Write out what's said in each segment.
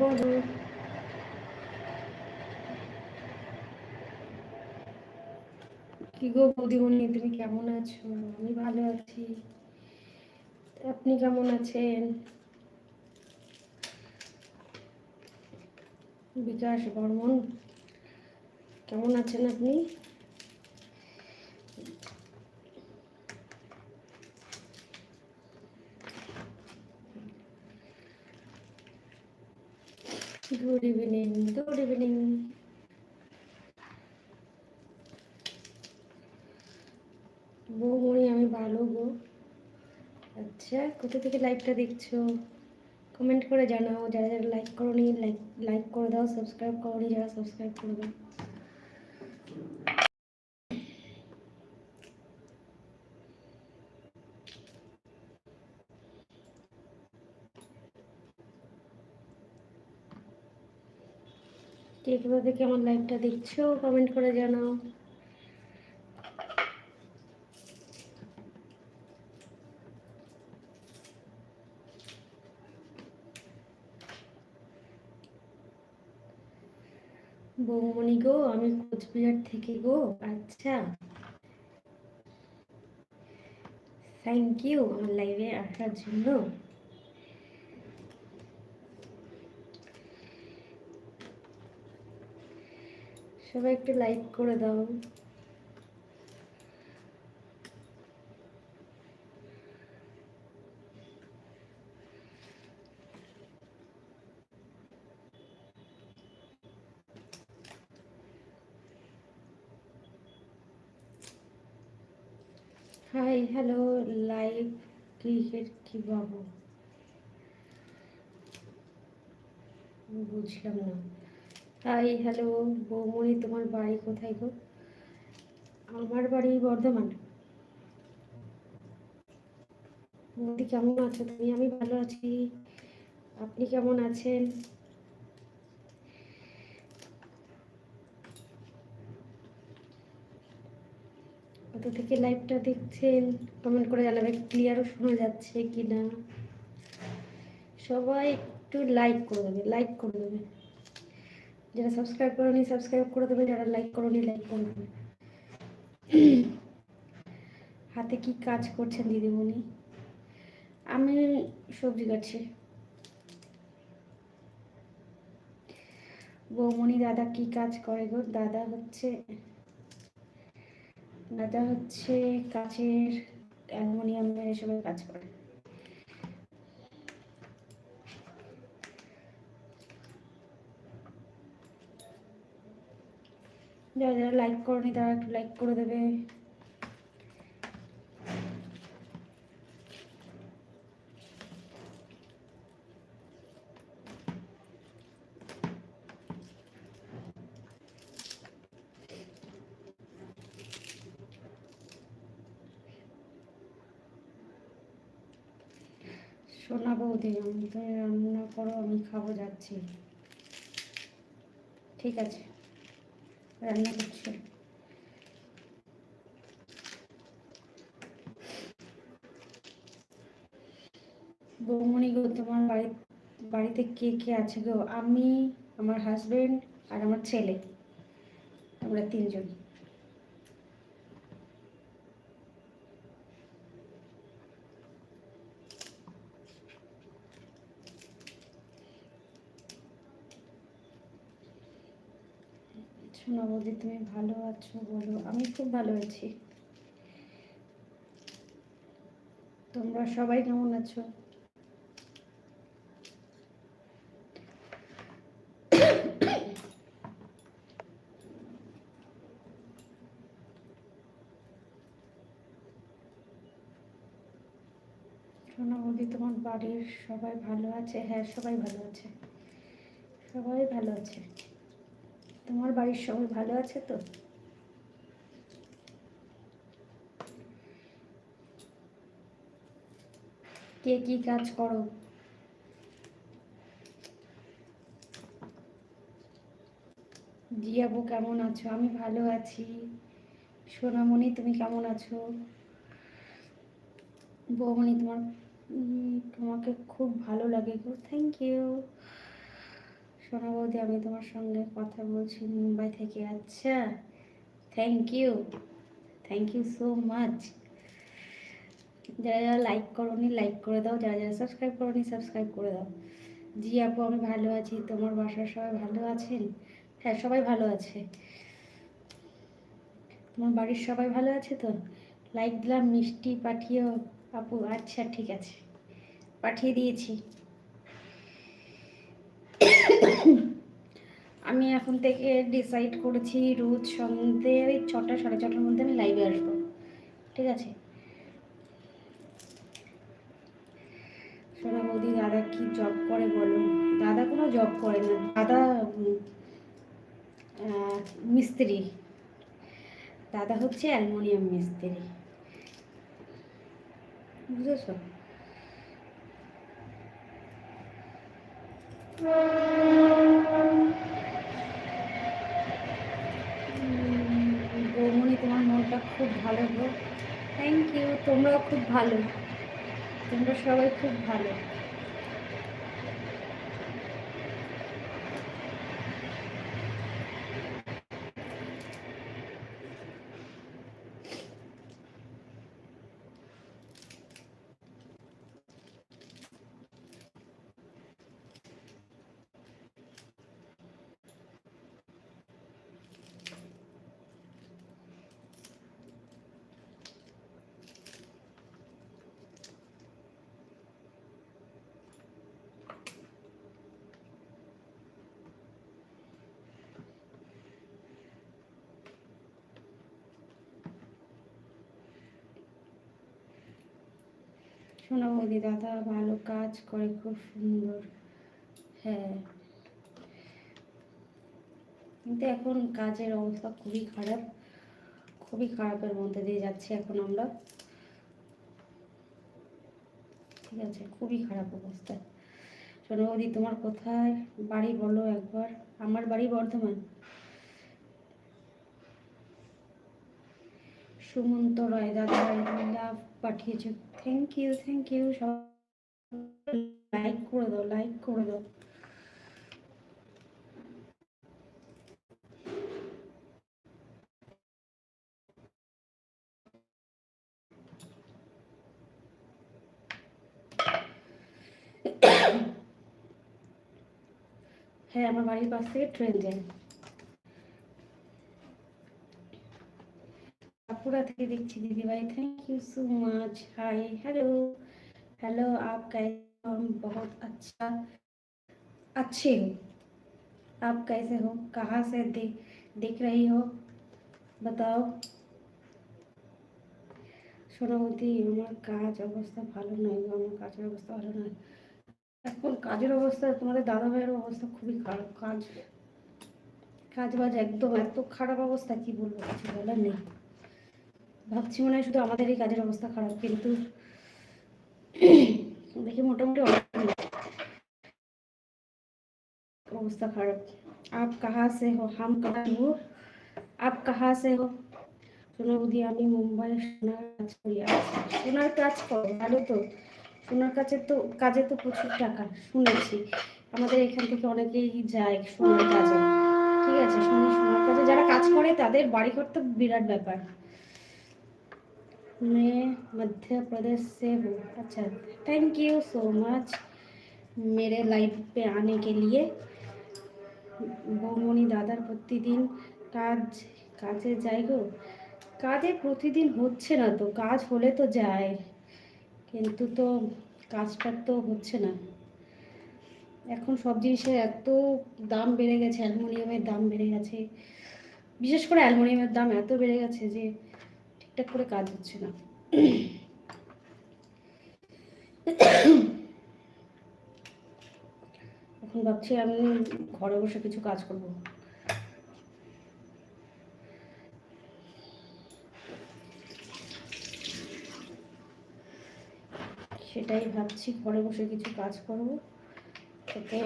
bonjour. কি গো বৌদিমণি তুমি কেমন আছো? আমি ভালো আছি। আপনি কেমন আছেন? বিকাশ বর্মন, কেমন আছেন আপনি? গুড ইভিনিং গুড ইভিনিং বৌমণি আমি ভালো গো। আচ্ছা কোথা থেকে লাইভটা দেখছ? কমেন্ট করে জানাও। যারা যারা লাইক করোনি লাইক লাইক করে দাও সাবস্ক্রাইব করো নি যারা সাবস্ক্রাইব করে দাও কে কোথা আমার লাইভটা দেখছ? কমেন্ট করে জানাও। বৌমণি গো, আমি কোচবিহার থেকে গো। আচ্ছা। থ্যাংক ইউ আমার লাইভে আসার জন্য। সবাই একটু লাইক করে দাও। হাই হ্যালো লাইভ ক্রিকেট কি বাবু বুঝলাম না। হাই, হ্যালো, বৌমণি, তোমার বাড়ি কোথায় গো? আমার বাড়ি বর্ধমান। বৌদি কেমন আছো? তুমি, আমি ভালো আছি। আপনি কেমন আছেন? কোথা থেকে লাইভটা দেখছেন? কমেন্ট করে জানাবে ক্লিয়ারও শোনা যাচ্ছে কি না সবাই একটু লাইক করে দেবে লাইক করে দেবে। যারা সাবস্ক্রাইব করোনি সাবস্ক্রাইব করে দেবে যারা লাইক করোনি লাইক করে দেবে হাতে কি কাজ করছেন দিদিমণি? আমি সবজি কাটছি। বৌমণি, দাদা কি কাজ করে গো? দাদা হচ্ছে দাদা হচ্ছে কাছের অ্যালুমিনিয়ামের এসবের কাজ করে। যারা যারা লাইক করনি তারা একটু লাইক করে দেবে। সোনা বৌদি, আমি তো রান্না করো, আমি খাব, যাচ্ছি। ঠিক আছে। রান্না করছি। বৌমণি গো, তোমার বাড়ি, বাড়িতে কে কে আছে গো? আমি, আমার হাজবেন্ড আর আমার ছেলে। আমরা তিনজন। বৌদি তুমি ভালো আছো বলো। আমি খুব ভালো আছি। তোমরা সবাই কেমন আছো? তোমার বাড়ির সবাই ভালো আছে? হ্যাঁ সবাই ভালো আছে। সবাই ভালো আছে। তোমার বাড়ির সবাই ভালো আছে তো? কে কি কাজ করো? জিয়াবু কেমন আছো? আমি ভালো আছি। সোনামণি, তুমি কেমন আছো? বৌমণি, তোমার তোমাকে খুব ভালো লাগে গো। থ্যাংক ইউ সোনা বৌদি আমি তোমার সঙ্গে কথা বলছি মুম্বাই থেকে। আচ্ছা thank you thank you so much যারা যারা লাইক করোনি লাইক করে দাও। যারা যারা সাবস্ক্রাইব করোনি সাবস্ক্রাইব করে দাও। জি আপু, আমি ভালো আছি। তোমার বাসার সবাই ভালো আছেন? হ্যাঁ সবাই ভালো আছে। তোমার বাড়ির সবাই ভালো আছে তো? লাইক দিলাম, মিষ্টি পাঠিয়েও। আপু আচ্ছা ঠিক আছে। পাঠিয়ে দিয়েছি। আমি এখন থেকে ডিসাইড করেছি রোজ সন্ধ্যে ওই ছটা, সাড়ে ছটার মধ্যে আমি লাইভে আসব। ঠিক আছে? সোনা বৌদি, দাদা কি জব করে বলো? দাদা কোনো জব করে না। দাদা মিস্ত্রি। দাদা হচ্ছে অ্যালমোনিয়াম মিস্ত্রি। বুঝেছ? বৌমনি, তোমার মনটা খুব ভালো গো। থ্যাংক ইউ তোমরাও খুব ভালো। তোমরা সবাই খুব ভালো। শোনো বৌদি দাদা, ভালো কাজ করে, খুব সুন্দর। হ্যাঁ। কিন্তু এখন কাজের অবস্থা খুবই খারাপ, খুবই খারাপের মধ্যে দিয়ে যাচ্ছি এখন আমরা। ঠিক আছে, খুবই খারাপ অবস্থা। শোনো বৌদি তোমার কোথায়? বাড়ি বলো একবার। আমার বাড়ি বর্ধমান। সুমন্ত রায়, দাদা, লাভ পাঠিয়েছে। Thank you thank you like করে দাও লাইক করে দাও। হ্যাঁ আমার বাড়ির পাশ ট্রেন যায়। बांकुड़ा থেকে দেখছি दीदी भाई thank you so much hi hello hello आप कैसे हो हम बहुत अच्छा अच्छे हो आप कैसे हो कहाँ से देख देख रही हो बताओ শোনো বৌদি আমার কাজ অবস্থা ভালো নয় গো, আমার কাজের অবস্থা ভালো নয় এখন কাজের অবস্থা তোমাদের দাদা ভাইয়ের অবস্থা খুবই খারাপ কাজ কাজ বাজ একদম এত খারাপ অবস্থা কি বলবো কিছু বলার নেই ভাবছি মনে হয় শুধু আমাদের এই কাজের অবস্থা খারাপ, কিন্তু দেখি মোটামুটি অবস্থা খারাপ। আপ কাহা সে হো? হাম কাহা হো? আপ কাহা সে হো? সোনা বুদি আমি মুম্বাই সোনার কাজ করি। সোনার কাজ করো ভালো তো? সোনার কাছে তো, কাজে তো প্রচুর টাকা, শুনেছি। আমাদের এখান থেকে অনেকেই যায় সোনার কাজে। ঠিক আছে সোনার কাজে যারা কাজ করে, তাদের বাড়ি করতে বিরাট ব্যাপার। मैं मध्य प्रदेश से हूँ अच्छा थैंक यू सो मच मेरे लाइफ पे आने के लिए বৌমনি দাদার প্রতিদিন কাজ কাজে যাই গো কাজে প্রতিদিন হচ্ছে না তো কাজ হলে তো যায় কিন্তু তো কাজটা তো হচ্ছে না এখন সব জিনিসের এত দাম বেড়ে গেছে অ্যালুমিনিয়ামের দাম বেড়ে গেছে বিশেষ করে অ্যালুমিনিয়ামের দাম এত বেড়ে গেছে যে ঠিকঠাক করে কাজ হচ্ছে না। এখন ভাবছি আমি ঘরে বসে কিছু কাজ করব। সেটাই ভাবছি, ঘরে বসে কিছু কাজ করব। তাতে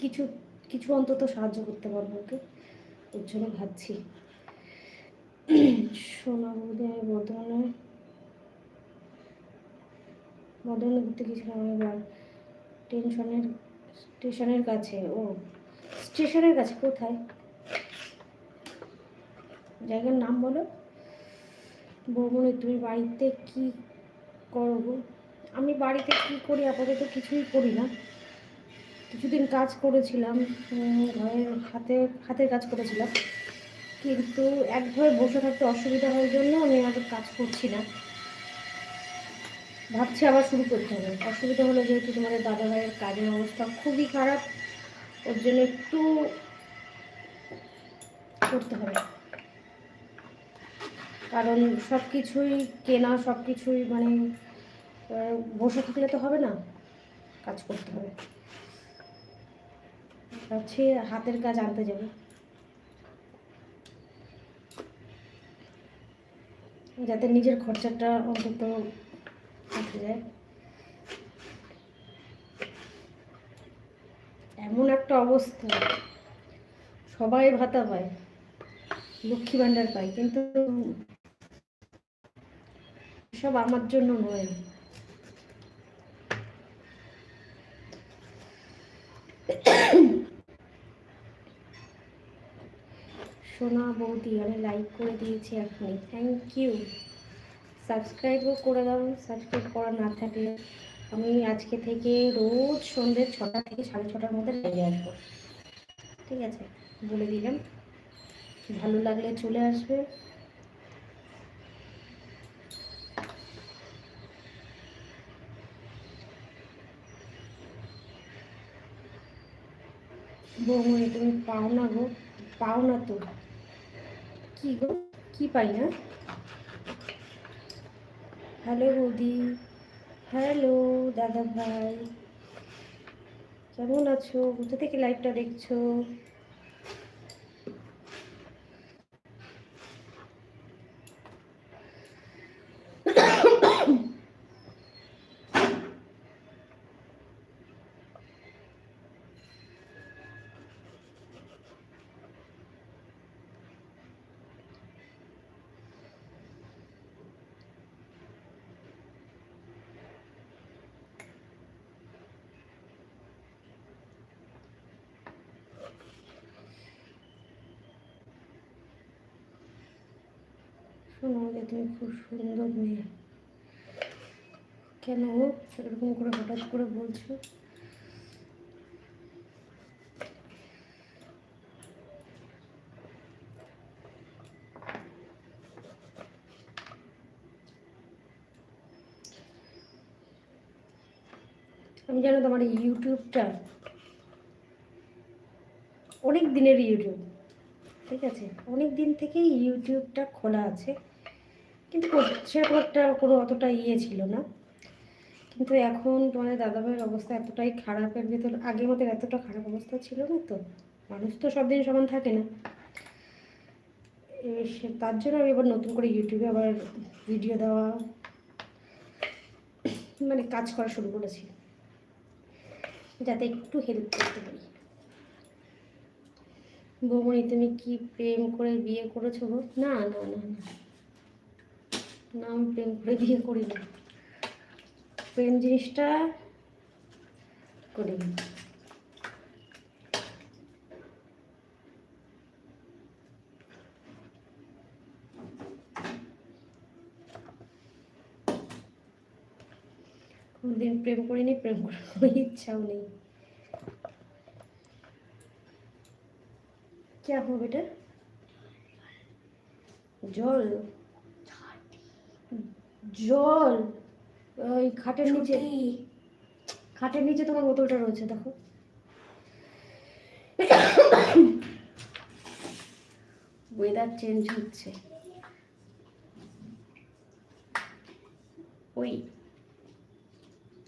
কিছু কিছু অন্তত সাহায্য করতে পারব ওকে। ওর জন্য ভাবছি। সোনা বৌদি আমি বর্ধমানে বর্ধমানে ঘুরতে গেছিলাম এবার। টেনশনের, স্টেশনের কাছে, ও, স্টেশনের কাছে, কোথায়? জায়গার নাম বলো। বৌমনি, তুমি বাড়িতে কি করো গো? আমি বাড়িতে কি করি? আপাতত কিছুই করি না। কিছুদিন কাজ করেছিলাম ঘরের হাতে হাতের কাজ করেছিলাম। কিন্তু একভাবে বসে থাকতে অসুবিধা হওয়ার জন্য আমি আর কাজ করছি না। ভাবছি আবার শুরু করতে হবে। অসুবিধা হলো যেহেতু তোমাদের দাদা ভাইয়ের কাজের অবস্থা খুবই খারাপ, ওর জন্য একটু করতে হবে। কারণ সব কিছুই কেনা সব কিছুই মানে বসে থাকলে তো হবে না, কাজ করতে হবে। ভাবছি হাতের কাজ আনতে যাবে। যাতে নিজের খরচাটা অন্তত উঠে যায়। এমন একটা অবস্থা, সবাই ভাতা পায়, লক্ষ্মী ভাণ্ডার পায়, কিন্তু সব আমার জন্য নয়। সোনা বৌদি আমি লাইক করে দিয়েছি এখনই। থ্যাংক ইউ সাবস্ক্রাইবও করে দাও। সাবস্ক্রাইব করা না থাকলে আমি আজকে থেকে রোজ সন্ধ্যে ছটা থেকে সাড়ে ছটার মধ্যে লাইভে আসব। ঠিক আছে? বলে দিলাম। ভালো লাগলে চলে আসবে। বৌমনি তুমি পাও না গো? পাও না তো। কি গো? কি পাই না? হ্যালো বৌদি। হ্যালো দাদা ভাই কেমন আছো? কোথা থেকে লাইভটা দেখছ? যে তুমি খুব সুন্দর মেয়ে। কেন এরকম করে হঠাৎ করে বলছো? আমি জানো তোমার ইউটিউবটা, অনেক দিনের ইউটিউব, ঠিক আছে? অনেক দিন থেকেই ইউটিউবটা খোলা আছে। কিন্তু সেরকম একটা কোনো অতটা ইয়ে ছিল না। কিন্তু এখন তোমাদের দাদাভাইয়ের অবস্থা এতটাই খারাপের ভেতর, আগের মতো এতটা খারাপ অবস্থা ছিল না তো? মানুষ তো সব দিন সমান থাকে না। সে- তার জন্য আমি এবার নতুন করে ইউটিউবে আবার ভিডিও দেওয়া মানে কাজ করা শুরু করেছি। যাতে একটু হেল্প করতে পারি। বৌমণি, তুমি কি প্রেম করে বিয়ে করেছ না না না না। না আমি প্রেম করে বিয়ে করি না প্রেম জিনিসটা করি না। কোনোদিন প্রেম করিনি প্রেম করার কোনো ইচ্ছাও নেই क्या हो बेटा জল জল। ওই খাটের নিচে। খাটের নিচে তোমার বোতলটা রয়েছে দেখো। ওয়েদার চেঞ্জ হচ্ছে। ওই।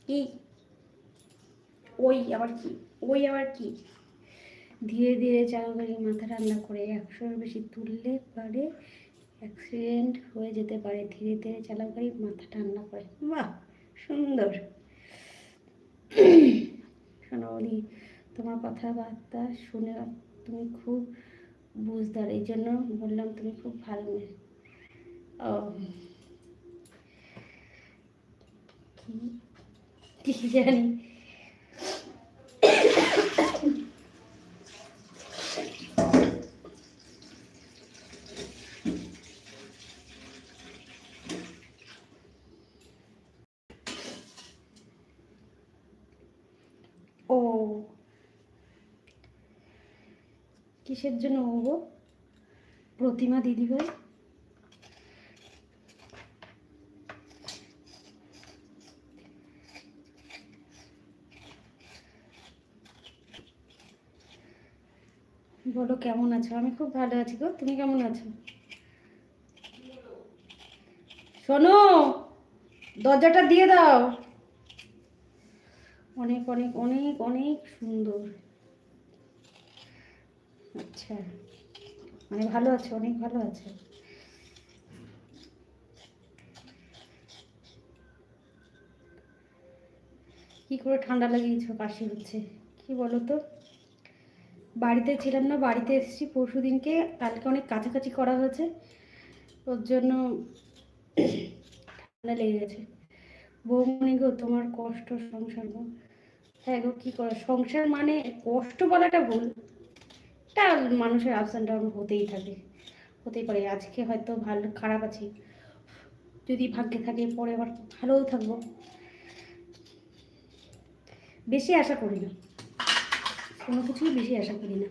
কি? ওই আবার কি? ওই আবার কি? ধীরে ধীরে চালক গাড়ি মাথা ঠান্ডা করে একশোর বেশি তুললে পারে অ্যাক্সিডেন্ট হয়ে যেতে পারে, ধীরে ধীরে চালক গাড়ি মাথা ঠান্ডা করে। বাহ, সুন্দর। সোনালি তোমার কথাবার্তা শুনে তুমি খুব বুঝদার, এই জন্য বললাম তুমি খুব ভালো মেয়ে। ও কি জানি? কিসের জন্য হব প্রতিমা দিদিভাই বলো, কেমন আছো? আমি খুব ভালো আছি গো। তুমি কেমন আছো? শোনো, দরজাটা দিয়ে দাও। অনেক অনেক অনেক অনেক সুন্দর। আচ্ছা মানে ভালো আছে, অনেক ভালো আছে। কি করে ঠান্ডা লাগিয়েছো কাশি হচ্ছে? কি বলো তো বাড়িতে ছিলাম না, বাড়িতে এসেছি পরশু দিনকে, কালকে অনেক কাছাকাছি করা হয়েছে। ওর জন্য ঠান্ডা লেগে গেছে। বৌমনি গো, তোমার কষ্ট সংসার গো। হ্যাঁ গো, কী করে? সংসার মানে কষ্ট বলাটা ভুল। এটা মানুষের আপস অ্যান্ড ডাউন হতেই থাকে। হতেই পারে, আজকে হয়তো ভালো, খারাপ আছি। যদি ভাগ্যে থাকে, পরে আবার ভালোও থাকব। বেশি আশা করি না। কোনো কিছুই বেশি আশা করি না।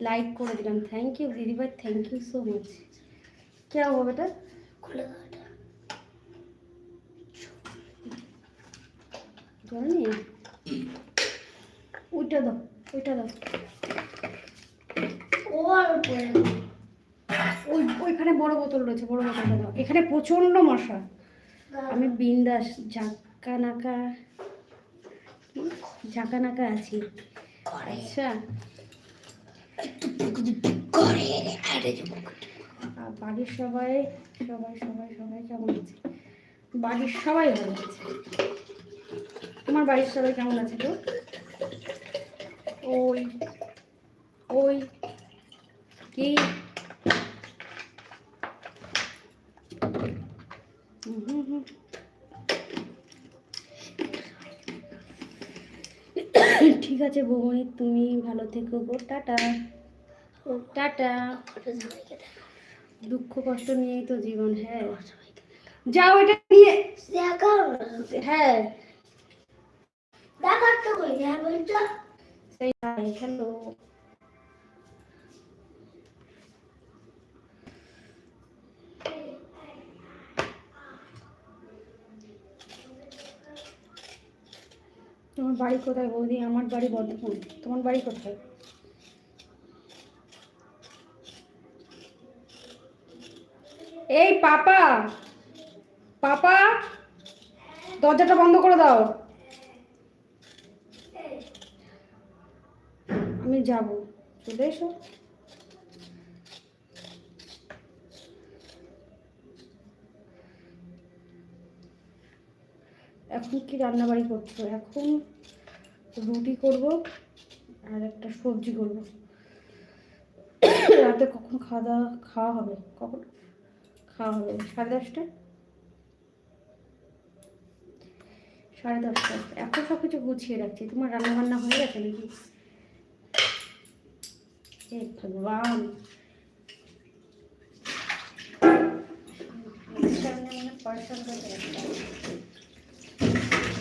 লাইক করে দিলাম। থ্যাংক ইউ দিদিভাই থ্যাংক ইউ সো মাচ কে হবে বেটা? খুলে জল ওইটা দাও ওইটা দাও। ওই ওইখানে বড় বোতল রয়েছে বড় বোতলটা দাও। এখানে প্রচণ্ড মশা। আমি বিন্দাস ঝাঁকা নাকা? ঝাঁকা নাকা আছি। আচ্ছা। বাড়ির সবাই সবাই সবাই সবাই কেমন আছে? বাড়ির সবাই ভালো আছে। তোমার বাড়ির সবাই কেমন আছে তো ওই ওই। কি। ঠিক আছে বৌমনি তুমি ভালো থেকো গো টাটা। টাটা। দেখো কষ্ট নিয়েই তো জীবন হ্যাঁ। যাও এটা নিয়ে। হ্যাঁ। হ্যাঁ হ্যালো। তোমার বাড়ি কোথায় বৌদি? আমার বাড়ি বর্ধমান তোমার বাড়ি কোথায়? এই পাপা! পাপা! দরজাটা বন্ধ করে দাও। আমি যাব। চলে এসো। এখন কি রান্নাবাড়ি করছ এখন রুটি করব আর একটা সবজি করব। রাতে কখন খাওয়া দাওয়া, খাওয়া হবে? কখন? খাওয়া হবে সাড়ে দশটা সাড়ে দশটা এখন সব কিছু গুছিয়ে রাখছি। তোমার রান্না বান্না হয়ে গেছে নাকি? এ ভগবান। আচ্ছা, পরেশান করে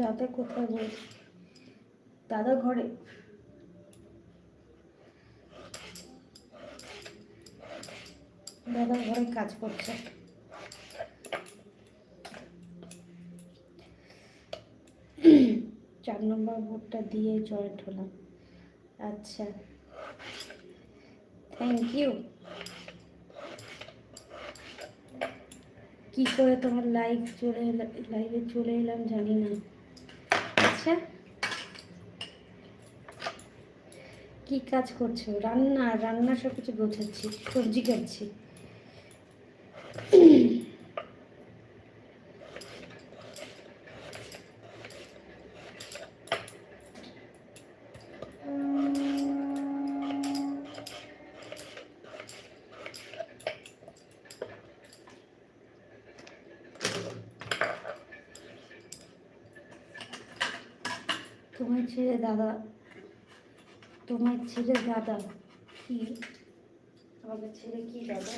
দাদা কোথায় বল? দাদা ঘরে? দাদা ঘরে কাজ করছে। চার নম্বর ভোটটা দিয়ে জয়েন্ট হলাম। আচ্ছা। থ্যাংক ইউ কি করে তোমার লাইভ চলে লাইভে চলে এলাম জানি না। আচ্ছা। কি কাজ করছ? রান্না রান্না সব কিছু গোছাচ্ছি, সবজি কাটছি তোমার ছেলে দাদা তোমার ছেলে দাদা কি? আমাদের ছেলে কি দাদা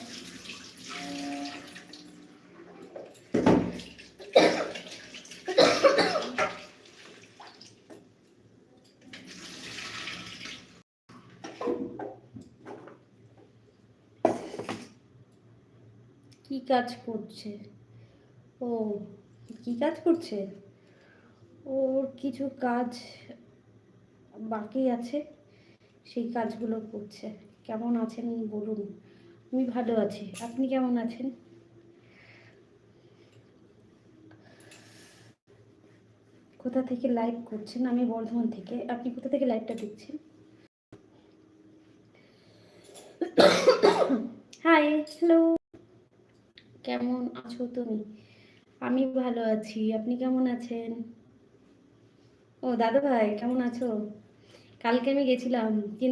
কি কাজ করছে? ও, কি কাজ করছে? ওর কিছু কাজ বাকি আছে। সেই কাজগুলো করছে। কেমন আছেন বলুন। আমি ভালো আছি। আপনি কেমন আছেন? কোথা থেকে লাইভ করছেন? আমি বর্ধমান থেকে। আপনি কোথা থেকে লাইভটা দেখছেন? হাই হ্যালো কেমন আছো তুমি? আমি ভালো আছি। আপনি কেমন আছেন? ও দাদা ভাই কেমন আছো? কালকে আমি গেছিলাম